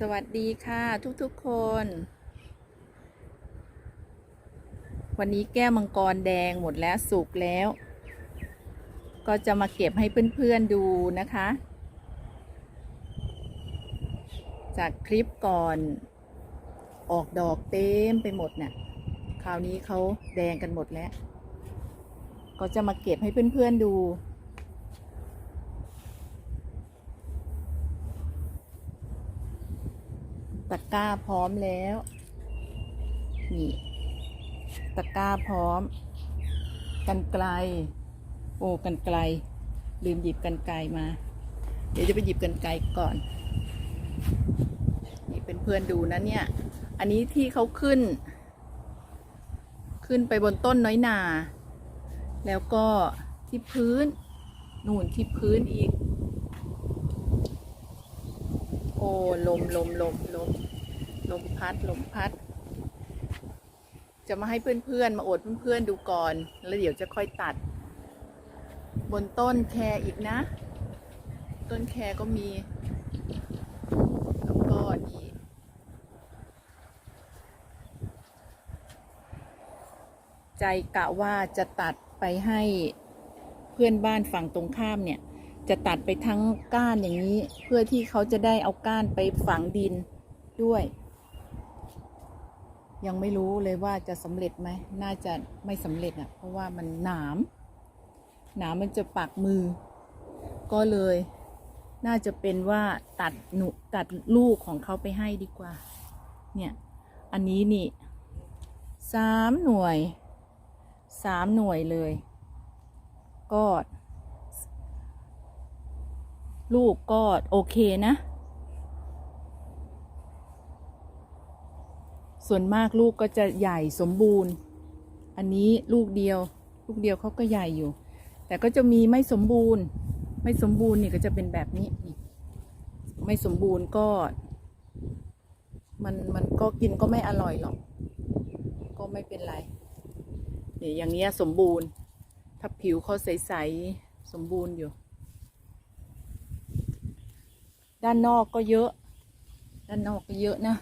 สวัสดีค่ะทุกๆคน วันนี้แก้วมังกรแดงหมดแล้วสุกแล้ว ก็จะมาเก็บให้เพื่อนๆดูนะคะ จากคลิปก่อน ออกดอกเต็มไปหมดเนี่ยคราวนี้เขาแดงกันหมดแล้ว ก็จะมาเก็บให้เพื่อนๆดู ตะ กร้าพร้อมแล้ว นี่ ตะกร้าพร้อม กันไกล โอ้กันไกล ลืมหยิบกันไกลมา เดี๋ยวจะไปหยิบกันไกลก่อน นี่เป็นเพื่อนดูนะเนี่ย อันนี้ที่เขาขึ้น ขึ้นไปบนต้นน้อยนา แล้วก็ที่พื้น นู่นที่พื้นอีก โอ้ ลมลมลมลม ลมพัดลมพัด จะมาให้เพื่อนๆ มาอดเพื่อนๆดูก่อน แล้วเดี๋ยวจะค่อยตัด บนต้นแครอีกนะ ต้นแครก็มี แล้วก็นี่ใจกะว่าจะตัดไปให้เพื่อนบ้านฝั่งตรงข้ามเนี่ย จะตัดไปทั้งก้านอย่างนี้ เพื่อที่เขาจะได้เอาก้านไปฝังดินด้วย ยังไม่รู้เลยว่าจะสำเร็จไหม น่าจะไม่สำเร็จอะ เพราะว่ามันหนาม หนามมันจะปักมือ ก็เลย น่าจะเป็นว่าตัดหนุตัดลูกของเขาไปให้ดีกว่า เนี่ย อันนี้นี่สามหน่วยสามหน่วยเลย ก็ ลูกก็โอเคนะ ส่วนมากลูกก็จะใหญ่สมบูรณ์ อันนี้ลูกเดียว ลูกเดียวเขาก็ใหญ่อยู่ แต่ก็จะมีไม่สมบูรณ์ ไม่สมบูรณ์นี่ก็จะเป็นแบบนี้นี่ไม่สมบูรณ์ก็ มันมันก็กินก็ไม่อร่อยหรอก ก็ไม่เป็นไรเนี่ยอย่างเงี้ยสมบูรณ์ ถ้าผิวเขาใสๆสมบูรณ์อยู่ ด้านนอกก็เยอะ ด้านนอกก็เยอะนะ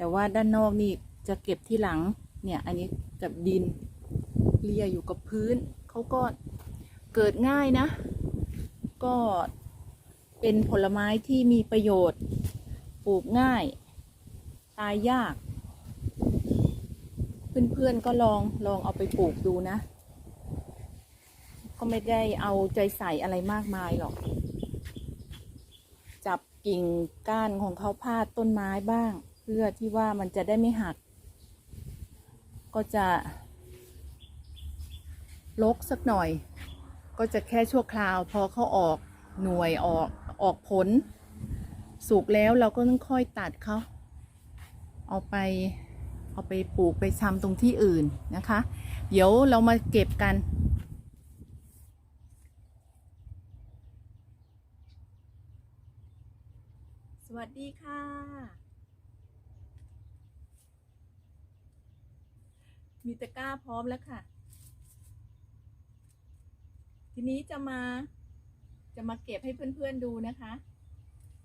แต่ว่าด้านนอกนี่จะเก็บที่หลังเนี่ยอันนี้กับดินเลียอยู่กับพื้นเขาก็เกิดง่ายนะ ก็เป็นผลไม้ที่มีประโยชน์ ปลูกง่าย ตายยาก เพื่อนๆก็ลองลองเอาไปปลูกดูนะ ก็ไม่ได้เอาใจใส่อะไรมากมายหรอก จับกิ่งก้านของเขาพาดต้นไม้บ้าง พื่อที่ว่ามันจะได้ไม่หัก ก็จะลกสักหน่อย ก็จะแค่ชั่วคราว พอเขาออกหน่วยออกออกผล สุกแล้วเราก็ต้องค่อยตัดเขาเอาไปเอาไปปลูกไปชำตรงที่อื่นนะคะ เดี๋ยวเรามาเก็บกัน สวัสดีค่ะ มีตะกร้าพร้อมแล้วค่ะ ทีนี้จะมาจะมาเก็บให้เพื่อนๆดูนะคะ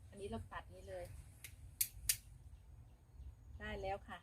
อันนี้เราตัดนี้เลย ได้แล้วค่ะ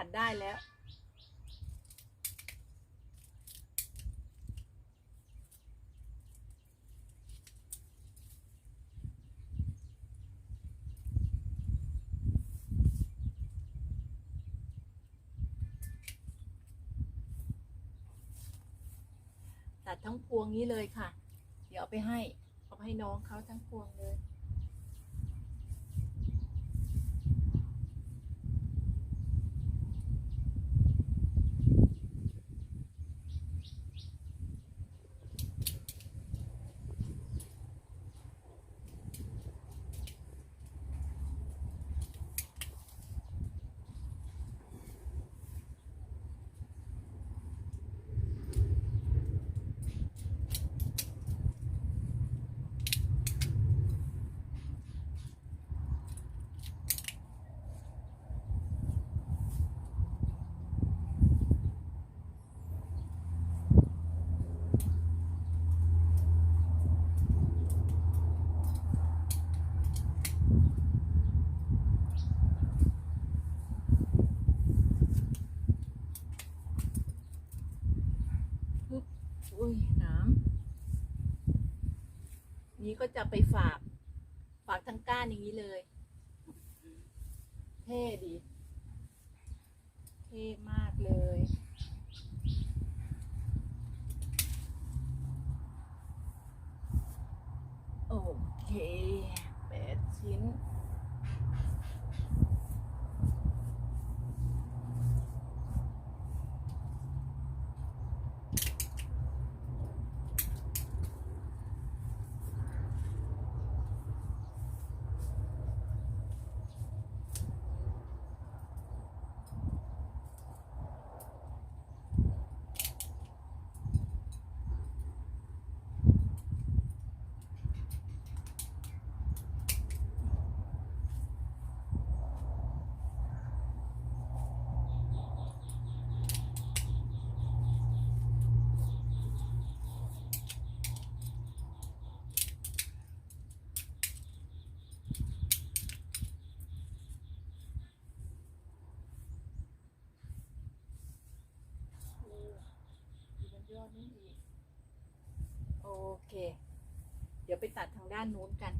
ตัดได้แล้ว ตัดทั้งพวงนี้เลยค่ะ เดี๋ยวเอาไปให้ เอาไปให้น้องเขาทั้งพวงเลย น นี้ ก็จะไปฝาก ฝากทั้งก้านอย่างนี้เลย เท่ดี เท่มากเลย โอเคแปดชิ้น โอ้อ ยอดนี้อีก โอเค เดี๋ยวไปตัดทางด้านนู้นกัน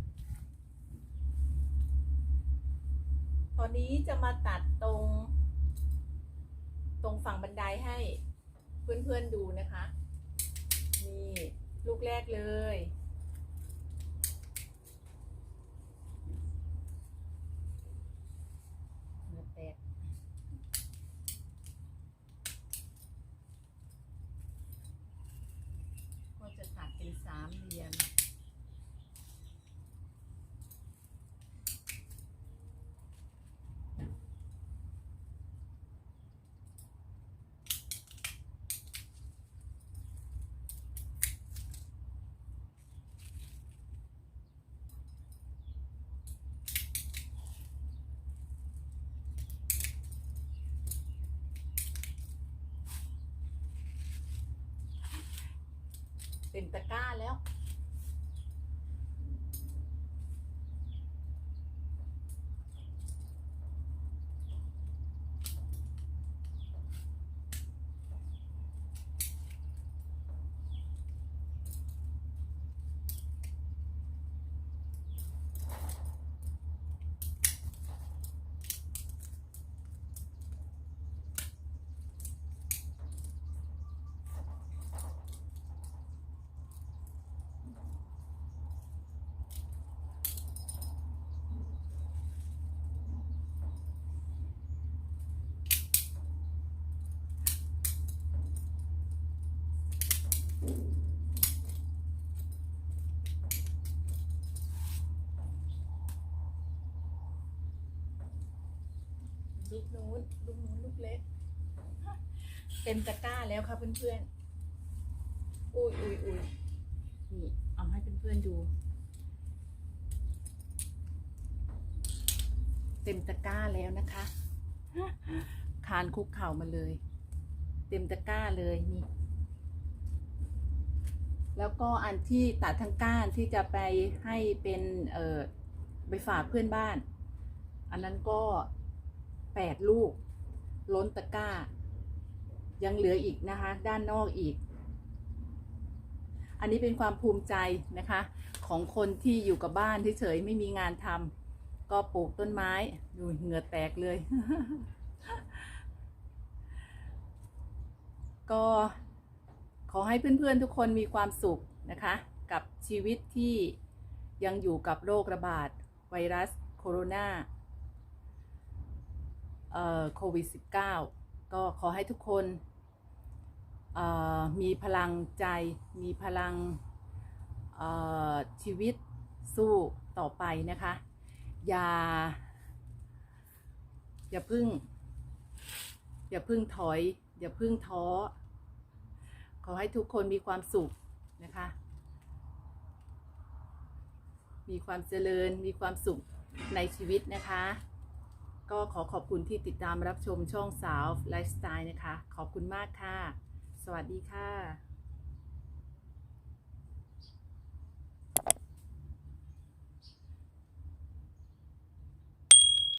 ตอนนี้จะมาตัดตรง ตรงฝั่งบันไดให้เพื่อนๆดูนะคะ นี่ ลูกแรกเลย เนื้อแตก ก็จะตัดเป็นสามเหลี่ยม เป็นตะกร้าแล้ว ลูกนู้นลูกนู้นลูกเล็ก เต็มตะกร้าแล้วค่ะเพื่อนๆ อุ้ยอุ้ยอุ้ยนี่เอาให้เพื่อนๆดู เต็มตะกร้าแล้วนะคะคานคุกเข่ามาเลย เต็มตะกร้าเลยนี่ แล้วก็อันที่ตัดทั้งก้านที่จะไปให้เป็นเออไปฝากเพื่อนบ้าน อันนั้นก็ แปดลูก ล้นตะกร้า ยังเหลืออีกนะคะ ด้านนอกอีก อันนี้เป็นความภูมิใจนะคะ ของคนที่อยู่กับบ้านเฉยๆไม่มีงานทำก็ปลูกต้นไม้ดูเหงื่อแตกเลย ก็ขอให้เพื่อนๆทุกคนมีความสุขนะคะ กับชีวิตที่ยังอยู่กับโรคระบาดไวรัสโคโรนา โควิด -19 ก็ขอให้ทุกคนมีพลังใจ มีพลังชีวิตสู้ต่อไปนะคะ อย่า อย่าพึ่ง อย่าพึ่งถอย อย่าพึ่งท้อ ขอให้ทุกคนมีความสุขนะคะ มีความเจริญ มีความสุขในชีวิตนะคะ ก็ขอขอบคุณที่ติดตามรับชมช่องสาวไลฟ์สไตล์นะคะ ขอบคุณมากค่ะ สวัสดีค่ะ